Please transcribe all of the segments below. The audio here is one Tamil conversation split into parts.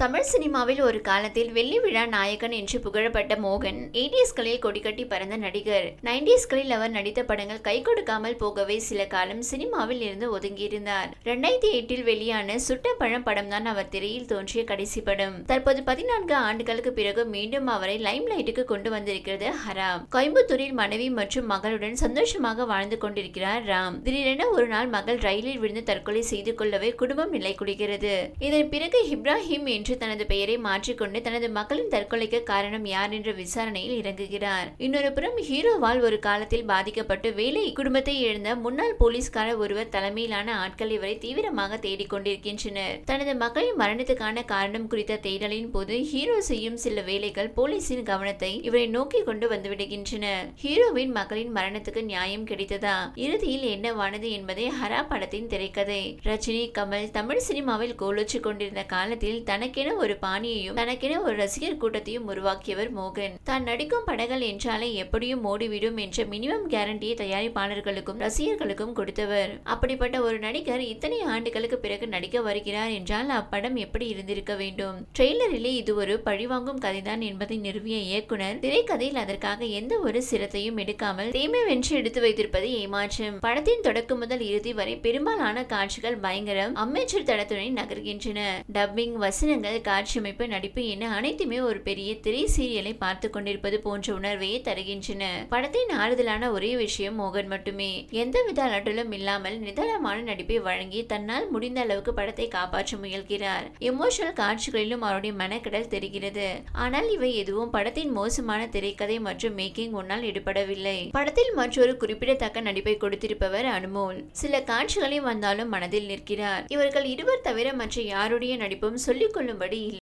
தமிழ் சினிமாவில் ஒரு காலத்தில் வெள்ளி விழா நாயகன் என்று புகழப்பட்ட மோகன் எயிட்டிஸ்களில் கொடிக்கட்டி பறந்த நடிகர். நைன்டிஸ்களில் அவர் நடித்த படங்கள் கை கொடுக்காமல் போகவே சில காலம் சினிமாவில் இருந்து ஒதுங்கியிருந்தார். ரெண்டாயிரத்தி எட்டில் வெளியான சுட்ட பழம் படம் தான் அவர் திரையில் தோன்றிய கடைசி படம். தற்போது பதினான்கு ஆண்டுகளுக்கு பிறகு மீண்டும் அவரை லைம் லைட்டுக்கு கொண்டு வந்திருக்கிறது ஹராம். கோயம்புத்தூரில் மனைவி மற்றும் மகளுடன் சந்தோஷமாக வாழ்ந்து கொண்டிருக்கிறார் ராம். திடீரென ஒரு நாள் மகள் ரயிலில் விழுந்து தற்கொலை செய்து கொள்ளவே குடும்பம் நிலை குடிக்கிறது இதன் பிறகு இப்ராஹிம் என்று தனது பெயரை மாற்றிக்கொண்டு தனது மக்களின் தற்கொலைக்கு காரணம் யார் என்ற விசாரணையில் இறங்குகிறார். இன்னொரு புறம் ஹீரோவால் ஒரு காலத்தில் பாதிக்கப்பட்டு வேலை குடும்பத்தை இழந்த முன்னாள் போலீஸ்காரர் ஒருவர் தலைமையிலான ஆட்கள் இவரை தீவிரமாக தேடிக் கொண்டிருக்கின்றனர். தனது மக்களின் மரணத்துக்கான காரணம் குறித்த தேடலின் போது ஹீரோ செய்யும் சில வேலைகள் போலீசின் கவனத்தை இவரை நோக்கி கொண்டு வந்துவிடுகின்றன. ஹீரோவின் மக்களின் மரணத்துக்கு நியாயம் கிடைத்ததா? இறுதியில் என்னவானது என்பதை ஹரா படத்தின் திரைக்கதை. ரஜினி கமல் தமிழ் சினிமாவில் கோலோச்சு கொண்டிருந்த காலத்தில் தனக்கென ஒரு பாணியையும் தனக்கென ஒரு ரசிகர் கூட்டத்தையும் உருவாக்கியவர் மோகன். தான் நடிக்கும் படங்கள் என்றாலே எப்படியும் ஓடிவிடும் என்ற மினிமம் கேரண்டியை தயாரிப்பாளர்களுக்கும் ரசிகர்களுக்கும் கொடுத்தவர். அப்படிப்பட்ட ஒரு நடிகர் இத்தனை ஆண்டுகளுக்கு பிறகு நடிக்க வருகிறார் என்றால் அப்படம் எப்படி இருந்திருக்க வேண்டும்? ட்ரெய்லரிலே இது ஒரு பழிவாங்கும் கதைதான் என்பதை நிறுவிய இயக்குனர் திரைக்கதையில் அதற்காக எந்த ஒரு சிரத்தையும் எடுக்காமல் தீமை வென்று எடுத்து வைத்திருப்பது ஏமாற்றம். படத்தின் தொடக்கம் முதல் இறுதி வரை பெரும்பாலான காட்சிகள் பயங்கரம் அம்மேச்சர் தடத்துடன் நகர்கின்றன. டப்பிங் வசனங்கள் காட்சியமைப்பு நடிப்பு என அனைத்துமே ஒரு பெரிய திரை சீரியலை பார்த்து கொண்டிருப்பது போன்ற உணர்வையே தருகின்றன. படத்தின் ஆறுதலான ஒரே விஷயம் மோகன் மட்டுமே. எந்தவித அலட்டலும் இல்லாமல் நிதானமான நடிப்பை வழங்கி தன்னால் முடிந்த அளவுக்கு படத்தை காப்பாற்ற முயல்கிறார். எமோஷனல் காட்சிகளிலும் அவருடைய மனக்கடல் தெரிகிறது. ஆனால் இவை எதுவும் படத்தின் மோசமான திரைக்கதை மற்றும் மேக்கிங் ஒன்னால் எடுபடவில்லை. படத்தில் மற்றொரு குறிப்பிடத்தக்க நடிப்பை கொடுத்திருப்பவர் அனுமோல். சில காட்சிகளில் வந்தாலும் மனதில் நிற்கிறார். இவர்கள் இருவர் தவிர மற்ற யாருடைய நடிப்பும் சொல்லிக்கொள்ள கொள்ளும்படி இல்லை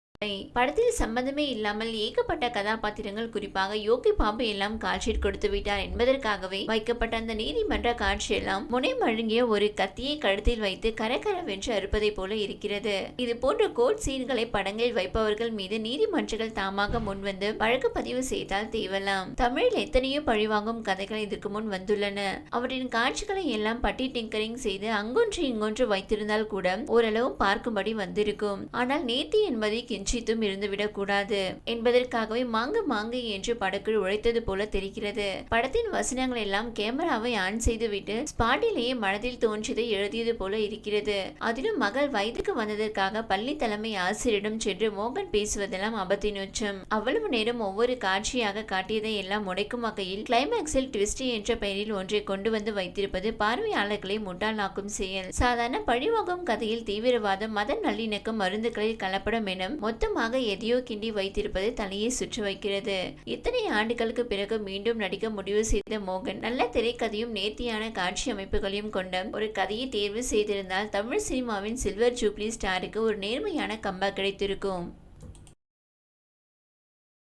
படத்தில் சம்பந்தமே இல்லாமல் ஏகப்பட்ட கதாபாத்திரங்கள் குறிப்பாக யோகி பாபு எல்லாம் காட்சியில் கொடுத்து விட்டார் என்பதற்காகவே வைக்கப்பட்ட அந்த நீதிமன்ற காட்சியெல்லாம் முனை மழுங்கிய ஒரு கத்தியை கழுத்தில் வைத்து கரகரவென்று அறுப்பதை போல இருக்கிறது. இது போன்ற கோர்ட் சீன்களை படங்களில் வைப்பவர்கள் மீது நீதிமன்றங்கள் தாமாக முன்வந்து வழக்கு பதிவு செய்தால் தேவலாம். தமிழில் எத்தனையோ பழிவாங்கும் கதைகள் இதற்கு முன் வந்துள்ளன. அவற்றின் காட்சிகளை எல்லாம் பட்டி டிங்கரிங் செய்து அங்கொன்று இங்கொன்று வைத்திருந்தால் கூட ஓரளவு பார்க்கும்படி வந்திருக்கும். ஆனால் நேத்தி என்பதை கிஞ்சித்தும் இருந்துவிடக்கூடாது என்பதற்காகவே மாங்கு மாங்கு என்று படக்குழு உழைத்தது போல தெரிகிறது. படத்தின் வசனங்கள் எல்லாம் கேமராவை ஆன் செய்துவிட்டு ஸ்பாட்டிலேயே மனதில் தோன்றியதை எழுதியது போல இருக்கிறது. அதிலும் மகள் வயதுக்கு வந்ததற்காக பள்ளி தலைமை ஆசிரியரிடம் சென்று மோகன் பேசுவதெல்லாம் அபத்தின் உச்சம் அவ்வளவு நேரம் ஒவ்வொரு காட்சியாக காட்டியதை எல்லாம் உடைக்கும் வகையில் கிளைமேக்ஸில் ட்விஸ்டி என்ற பெயரில் ஒன்றை கொண்டு வந்து வைத்திருப்பது பார்வையாளர்களை முட்டாளாக்கும் செயல். சாதாரண பழிவாங்கும் கதையில் தீவிரவாதம் மத நல்லிணக்கம் மருந்துகளில் கலப்படம் என மொத்தமாக எதையோ கிண்டி வைத்திருப்பது தலையை சுற்றி வைக்கிறது. இத்தனை ஆண்டுகளுக்கு பிறகு மீண்டும் நடிக்க முடிவு செய்த மோகன் நல்ல திரைக்கதையும் நேர்த்தியான காட்சி அமைப்புகளையும் கொண்ட ஒரு கதையை தேர்வு செய்திருந்தால் தமிழ் சினிமாவின் சில்வர் ஜூப்ளி ஸ்டாருக்கு ஒரு நேர்மையான கம்பா கிடைத்திருக்கும்.